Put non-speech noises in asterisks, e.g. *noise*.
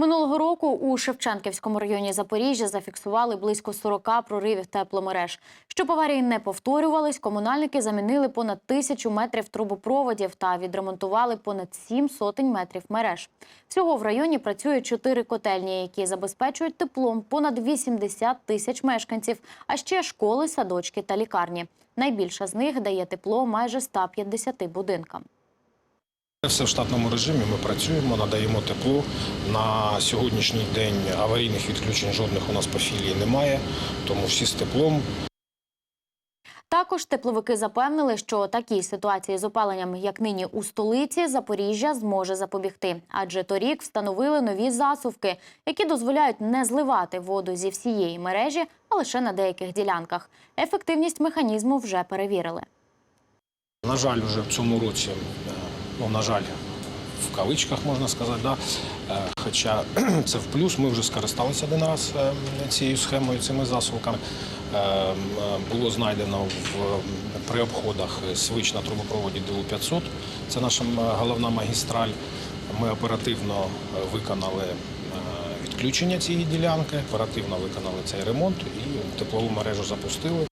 Минулого року у Шевченківському районі Запоріжжя зафіксували близько 40 проривів тепломереж. Щоб аварії не повторювались, комунальники замінили понад тисячу метрів трубопроводів та відремонтували понад сім сотень метрів мереж. Всього в районі працює чотири котельні, які забезпечують теплом понад 80 тисяч мешканців, а ще школи, садочки та лікарні. Найбільша з них дає тепло майже 150 будинкам. Все в штатному режимі. Ми працюємо, надаємо тепло. На сьогоднішній день аварійних відключень жодних у нас по філії немає, тому всі з теплом. Також тепловики запевнили, що такій ситуації з опаленням, як нині у столиці, Запоріжжя зможе запобігти. Адже торік встановили нові засувки, які дозволяють не зливати воду зі всієї мережі, а лише на деяких ділянках. Ефективність механізму вже перевірили. На жаль, вже в цьому році, ну на жаль, в кавичках можна сказати, да. Е, хоча *clears throat* це в плюс, ми вже скористалися один раз е, цією схемою, цими засувками. Е, Було знайдено в, при обходах свич на трубопроводі ДУ-500, це наша головна магістраль. Ми оперативно виконали відключення цієї ділянки, оперативно виконали цей ремонт і теплову мережу запустили.